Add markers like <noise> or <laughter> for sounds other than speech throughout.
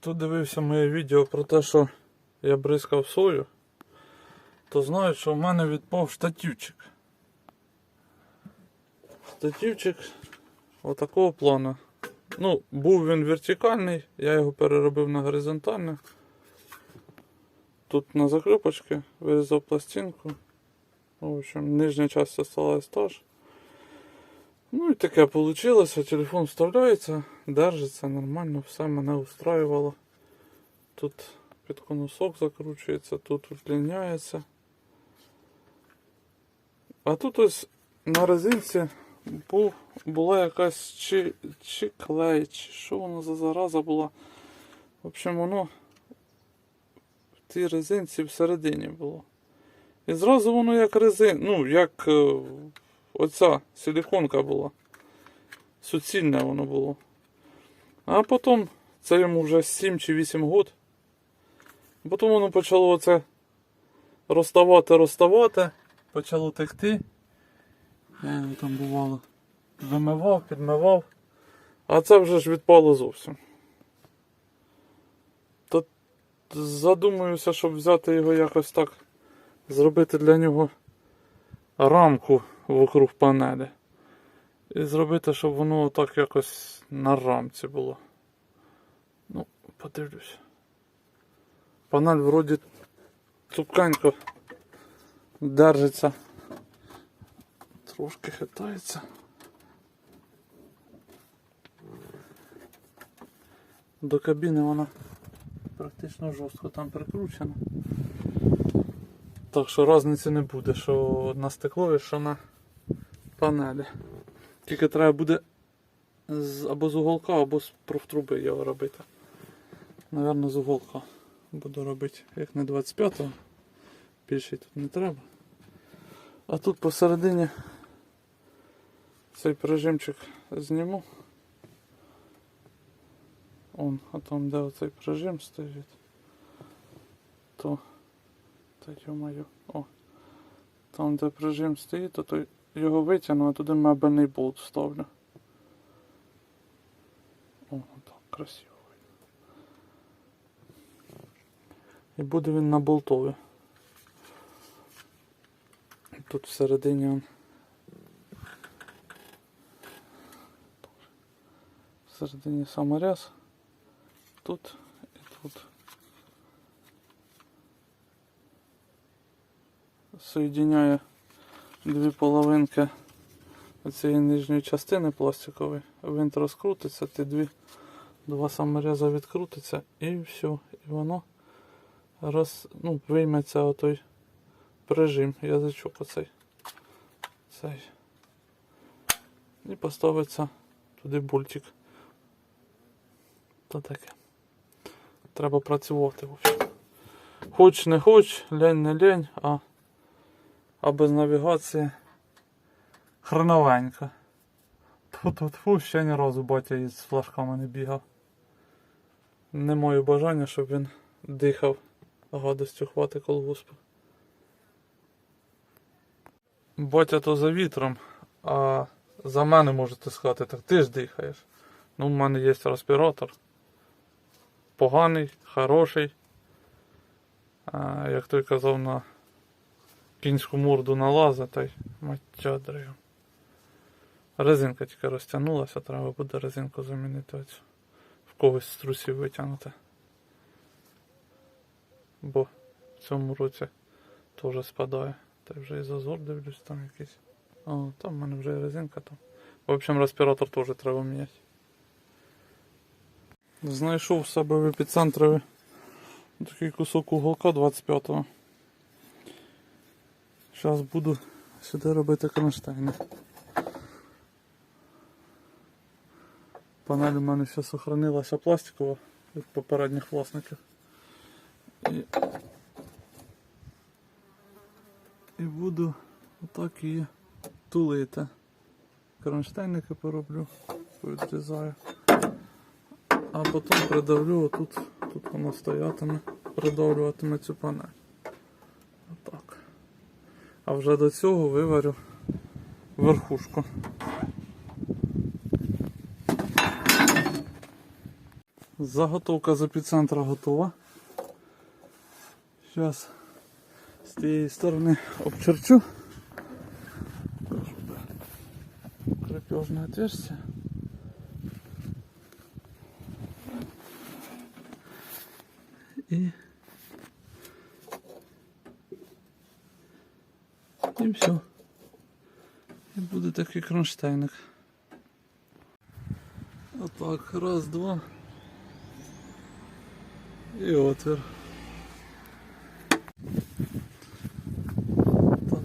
Хто дивився моє відео про те, що я бризкав сою, то знають, що в мене відпав штативчик. Штативчик отакого плану. Ну, був він вертикальний, я його переробив на горизонтальний. Тут на заклепочці вирізав пластинку. В общем, нижня частина осталась та ж. Ну і таке вийшло. Телефон вставляється, держиться нормально, все мене устраювало. Тут під конусок закручується, тут удлиняється. А тут ось на резинці був, була якась чи, чи клей, чи що воно за зараза була. В общем, воно в тій резинці всередині було. І зразу воно як резин, ну, як е, оця силіконка була. Суцільне воно було. А потім, це йому вже 7 чи 8 год. Потім воно почало оце розставати, розставати, почало текти. Я його там бувало вимивав, підмивав. А це вже ж відпало зовсім. То задумуюся, щоб взяти його якось так, зробити для нього рамку вокруг панелі. І зробити, щоб воно так якось на рамці було. Ну, подивлюсь. Панель вроді цупкенько держиться. Трошки хитається. До кабіни вона практично жорстко там прикручена. Так що різниці не буде, що на стеклові, що на панелі. Тільки треба буде або з уголка, або з профтруби його робити. Наверно, з уголка буду робити, як не 25-го. Більше тут не треба. А тут посередині цей прижимчик зніму. Он, а там де оцей прижим стоїть, то так йо-моє. О. Там де прижим стоїть, то, то його витягну, а туди мебельний болт вставлю. О, так, красиво. І буде він на болтові. Тут всередині он. Всередині саморез. Тут і тут. Соєдиняє дві половинки цієї нижньої частини пластикової. Винт розкрутиться, ті дві, два самореза відкрутиться і все. І воно роз, ну, вийметься отой прижим, язичок оцей. Цей. І поставиться туди бультик. То таке. Треба працювати. Хоч не хоч, лень не лень, а, а без навігації хреновенько. Тут ще ні разу батя із флажками не бігав. Не маю бажання, щоб він дихав гадостю хвати колгоспу. Батя то за вітром, а за мене можете сказати, так ти ж дихаєш. Ну, в мене є респіратор. Поганий, хороший. А, як той казав на кінську морду налаза, та й матядрою. Резинка тільки розтягнулася, треба буде резинку замінити оцю. В когось з трусів витягнути. Бо в цьому році теж спадає. Та вже і зазор дивлюсь там якийсь. О, там в мене вже і резинка там. В общем, респіратор теж треба міняти. Знайшов в себе в епіцентрові такий кусок уголка 25-го. Зараз буду сюди робити кронштейни. Панель у мене ще сохранилася пластикова від попередніх власників. І, і буду отак її тулити. Кронштейники пороблю, відрізаю. А потім придавлю отут, тут воно стоятиме, придавлюватиме цю панель. А вже до цього виварю верхушку. Заготовка з епіцентра готова. Зараз з тієї сторони обчерчу. Крепежное отверстие. И... І все. І буде такий кронштейник. Отак, раз, два. І отвір. Так.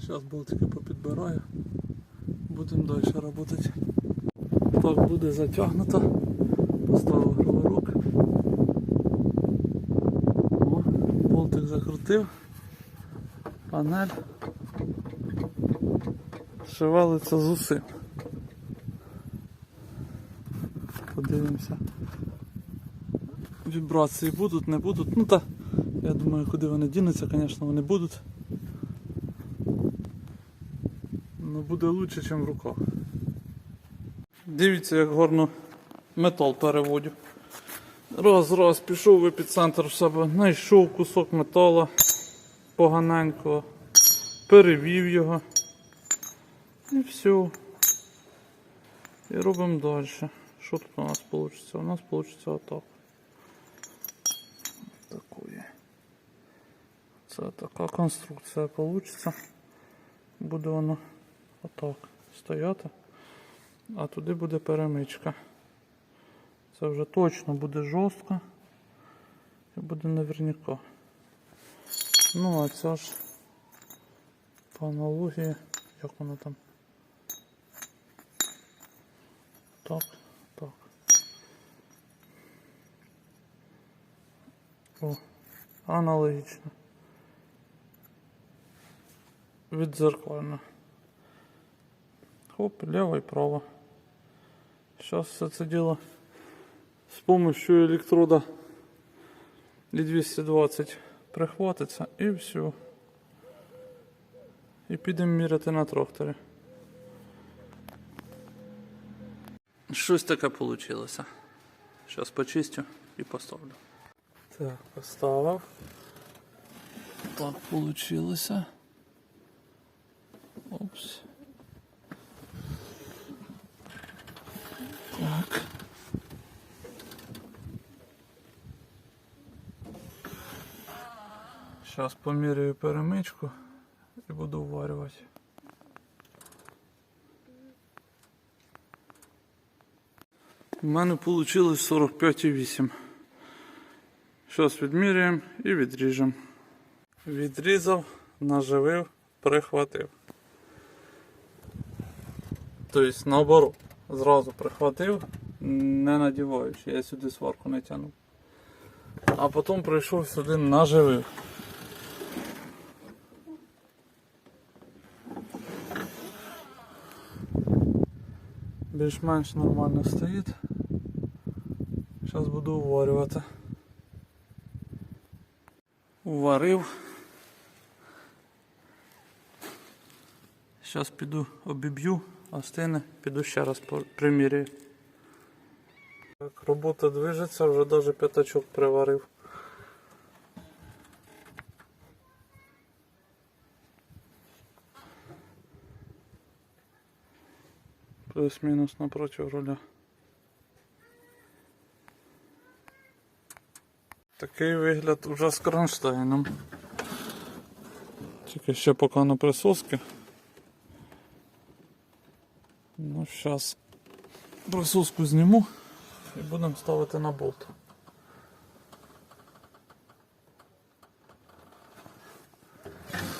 Зараз болтики попідбираю. Будемо далі працювати. Так буде затягнуто. Поставив гроварок. О, болтик закрутив. Панель. Шевелиться з усім. Подивимося. Вібрації будуть, не будуть. Ну та я думаю, куди вони дінуться, звісно, вони будуть. Ну буде краще, ніж в руках. Дивіться, як гарно метал переводю. Раз, раз, пішов в епіцентр в себе, знайшов кусок металу поганенького, перевів його. І все. І робимо далі. Що тут у нас вийде? У нас вийде отак. Такої. Це така конструкція вийде. Буде воно отак стояти. А туди буде перемичка. Це вже точно буде жорстко. І буде наверняка. Ну, а ця ж по аналогії, як воно там. Так, так. О, аналогічно. Відзеркально. Хоп, лево и право. Сейчас все это дело с помощью электрода и 220 прихватиться і все. І підемо міряти на тракторі. Щось таке вийшло. Зараз почистю і поставлю. Так, поставив. Так вийшло. Опс. Зараз поміряю перемичку і буду вварювати. У мене вийшло 45,8. Зараз відміряємо і відріжемо. Відрізав, наживив, прихватив. Тобто наоборот, зразу прихватив, не надіваючи, я сюди сварку не тягнув. А потім прийшов сюди наживив. Більш-менш нормально стоїть. Зараз буду уварювати. Уварив. Зараз піду обіб'ю, а стине, піду ще раз приміряю. Так, робота движеться, вже навіть п'ятачок приварив. Плюс-мінус напротив руля. Такий вигляд уже з кронштейном. Тільки ще поки на присоски. Ну, зараз присоску зніму і будемо ставити на болт.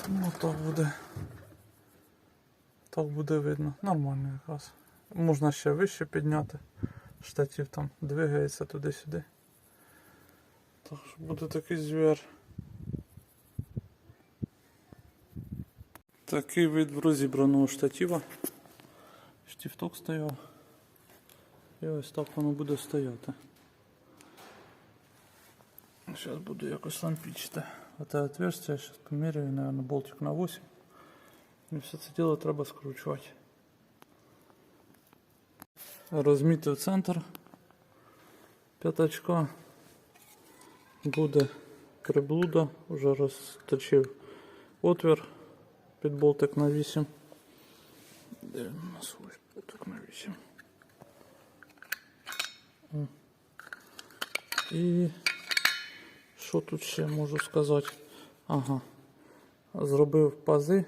Ну так буде. Так буде видно. Нормально якраз. Можна ще вище підняти. Штатів там двигається туди-сюди. Так що буде такий звір. Такий вид розібраного штатива. Штифток стояв. І ось так воно буде стояти. Сейчас буду якось лампічити. Оте отверстие, сейчас поміряю, наверное, болтик на 8. І все це діло треба скручувати. Розмітив центр. П'ятачка. Буде приблуда. Вже розточив отвір під болтик на 8. Де у нас болтик на 8? І що тут ще можу сказати? Ага. Зробив пази.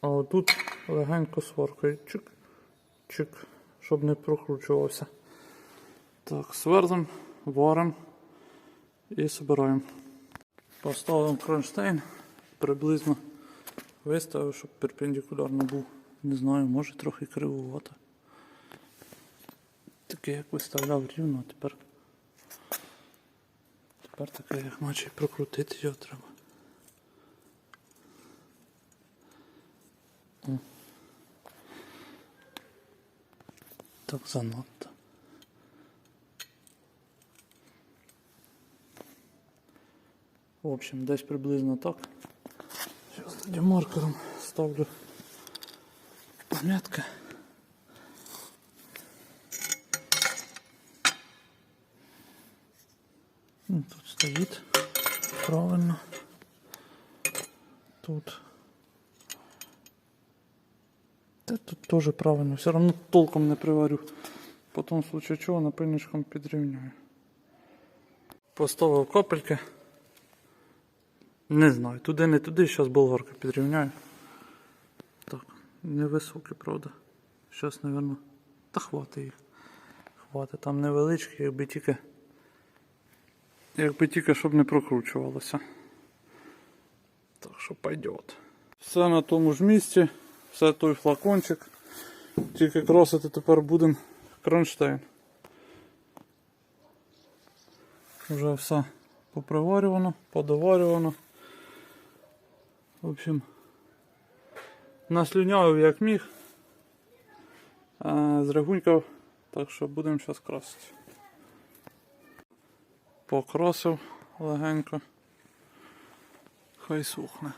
А отут легенько сваркою. Чик, чик, щоб не прокручувався. Так, сверзем, варим і збираємо. Поставив кронштейн, приблизно виставив, щоб перпендикулярно був. Не знаю, може трохи кривувато. Таке як виставляв рівно, а тепер. Тепер таке, як наче прокрутити його треба. Так занадто. В общем, десь приблизно так. Зараз тоді маркером ставлю помітки. Ну, Тут стоїть Теж правильно. Все одно толком не приварю. Потім, в случае чого, напильничком підрівняю. Поставив капельки. Не знаю, туди не туди, зараз болгарка підрівняю. Так, невисокі, правда. Зараз, мабуть, та хватить їх. Хватить, там невеличкі, якби тільки. Якби тільки щоб не прокручувалося. Так що пойдет. Все на тому ж місці, все той флакончик. Тільки кросити тепер будемо кронштейн. Вже все поприварювано, подоварювано. В общем, наслюнявив як міг. А, зрягунькав, так що будемо зараз красити. Покрасив легенько. Хай сухне.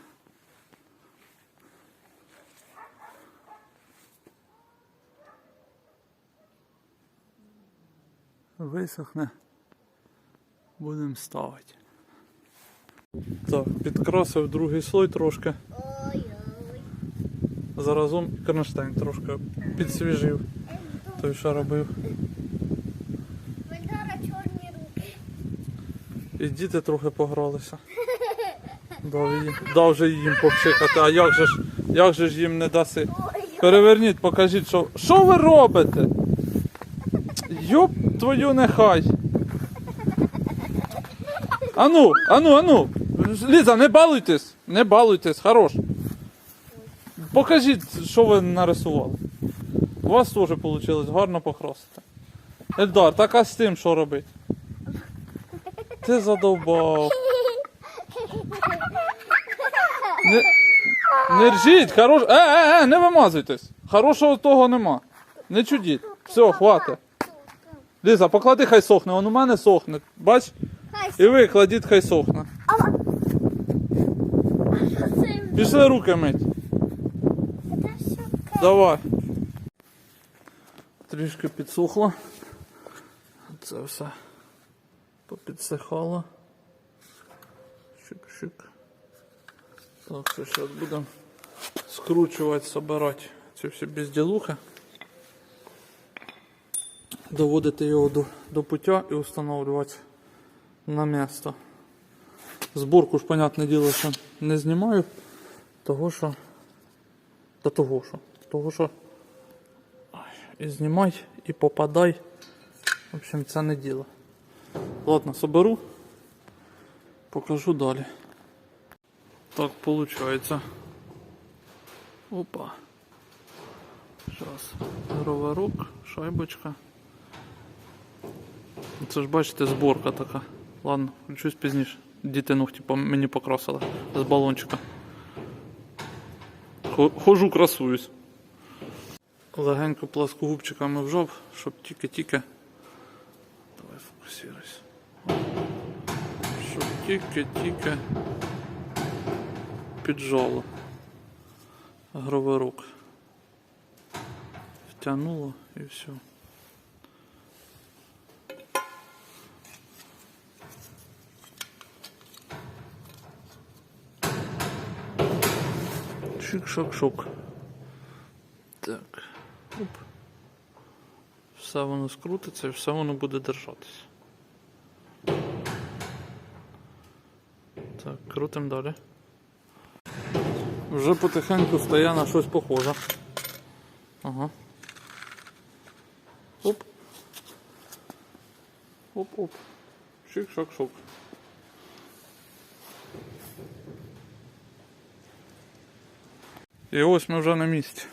Висохне. Будемо ставити. Так, підкрасив другий слой трошки. Ой-ой. Заразом і кронштейн трошки підсвіжив. Той, що робив. Чорні руки. І діти трохи погралися. Дав, їм, дав же їм попшикати, а як же ж, як же ж їм не даси? Переверніть, покажіть, що. Що ви робите? Йоп твою нехай. Ану, ану, ану. Ліза, не балуйтесь, не балуйтесь, хорош. Покажіть, що ви нарисували. У вас теж вийшло гарно покрасити. Ельдар, так а з тим що робити? Ти задовбав. Не, не ржіть, хорош. Е, е, е, не вимазуйтесь. Хорошого того нема. Не чудіть. Все, хватить. Ліза, поклади, хай сохне, он у мене сохне. Бач? Хай І ви кладіть, хай сохне. це Пішли руки мить. Це все Давай. Трішки підсохло. Це все попідсихало. Шик-шик. Так, що зараз будемо скручувати, собирати ці всі безділухи. Доводити його до, до пуття і встановлювати на місто. Зборку ж, понятне діло, що не знімаю, того що та того що. Того що. І знімай, і попадай. В общем, це не діло. Ладно, соберу. Покажу далі. Так виходить. Опа. Зараз. Роварок, шайбочка. Це ж бачите, зборка така. Ладно, включусь пізніше. Діти ногті мені покрасили з балончика. Хожу, красуюсь. Легенько пласкогубчиками вжав, щоб тільки-тільки. Давай фокусируйся. Тільки-тільки піджало. Гроверок. Втягнуло і все. Шик-шок-шок. Так. Оп. Все воно скрутиться і все воно буде держатись. Так, крутим далі. Вже потихеньку стає на щось похоже. Ага. Оп. Оп-оп. Шик-шак-шок. І ось ми вже на місці.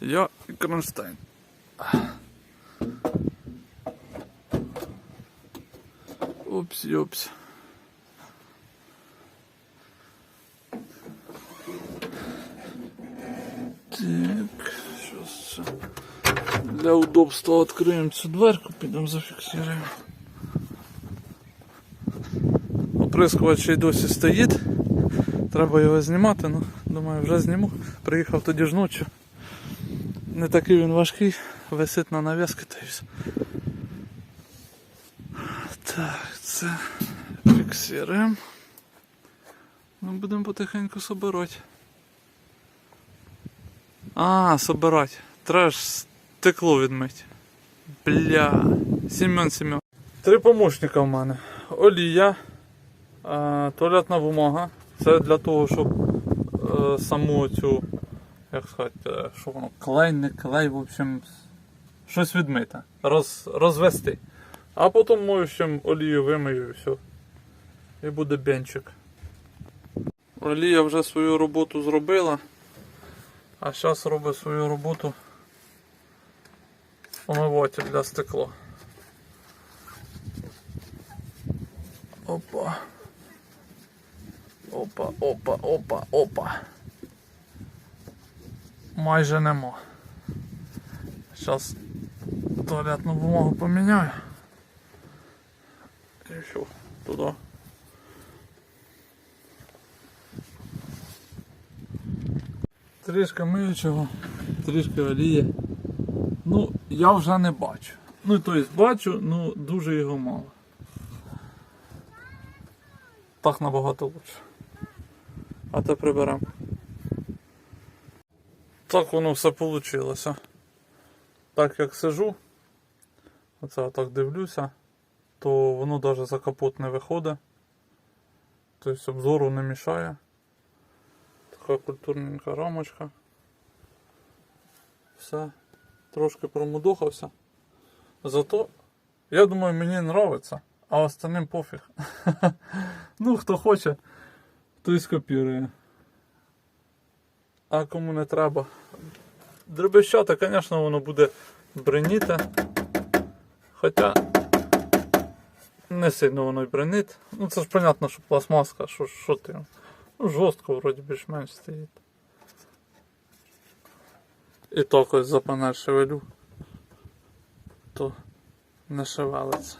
Я і Кронштейн. Опс, опс. Так, сейчас для удобства откроем цю дверку, підемо зафіксуємо. Оприскувач ще й досі стоїть. Треба його знімати, ну, Думаю, вже зніму. Приїхав тоді ж ночі. Не такий він важкий, висить на нав'язки та й все. Так, це фіксуємо. Ну, будемо потихеньку собирати. А, собирать. Треба ж стекло відмить. Бля. Семен Семен. Три помощника в мене. Олія, е, туалетна бумага. Це для того, щоб саму цю, як сказати, е, що воно, клей, не клей, в общем, щось відмити, роз, розвести. А потім моющим олію вимию і все. І буде бенчик. Олія вже свою роботу зробила. А зараз робить свою роботу омиватель для стекла. Опа. Опа, опа, опа, опа. Майже нема. Зараз туалетну бумагу поміняю. І все, туди. Трішки миючого, трішки олії. Ну, я вже не бачу. Ну, тобто бачу, ну дуже його мало. Так набагато лучше. А те приберемо. Так воно все вийшло. Так як сижу, оце так дивлюся, то воно навіть за капот не виходить. Тобто обзору не мішає. Така культурненька рамочка. Все. Трошки промудохався. Зато, я думаю, мені подобається, а остальним пофіг. <laughs> ну, хто хоче, той скопірує. А кому не треба. Дребещата, звісно, воно буде бреніти. Хоча не сильно воно й бренить. Ну це ж понятно, що пластмаска, що, що ти. Ну, жорстко вроді більш-менш стоїть. І так ось за панель шевелю, то не шевелиться.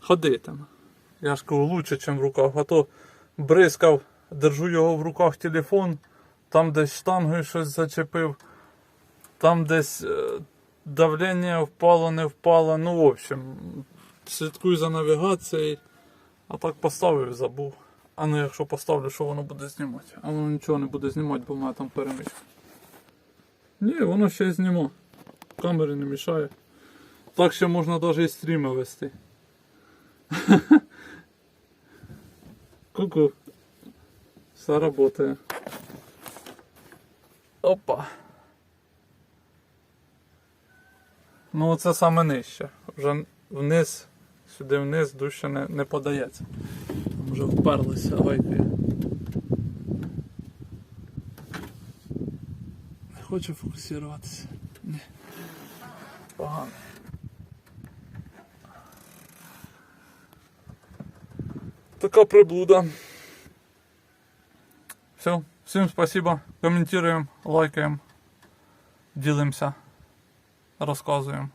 Ходитиме. Я ж кажу, лучше, ніж в руках, а то бризкав, держу його в руках телефон, там десь штангою щось зачепив, там десь е, давлення впало, не впало. Ну, в общем, слідкую за навігацією, а так поставив, забув. А ну якщо поставлю, що воно буде знімати? А воно нічого не буде знімати, бо в мене там перемичка. Ні, воно ще зніма. Камери не мішає. Так ще можна навіть і стріми вести. <laughs> Ку-ку. Все работає. Опа. Ну оце саме нижче. Вже вниз, сюди вниз дужче не, не подається. Там вже вперлися гайки. Не хочу фокусуватися. Ні. Погано. Така приблуда. Все, всім спасибо. Коментуємо, лайкаємо, ділимося, розказуємо.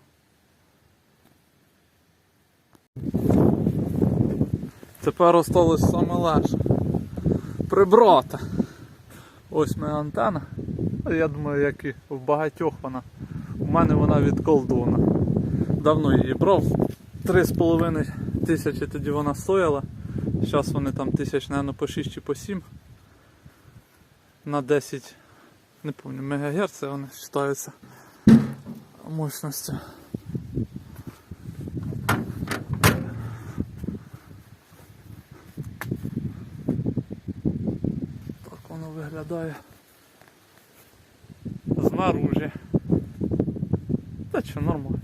Тепер осталось саме легше. Прибрати. Ось моя антена. Ну, Я думаю, як і в багатьох вона. У мене вона від колдуна. Давно її брав. 3,5 тисячі тоді вона стояла. Зараз вони там тисяч, наверное, по 6 чи по 7. На 10, не пам'ятаю, МГц вони вважаються мощності. Так воно виглядає знаружі. Та що нормально.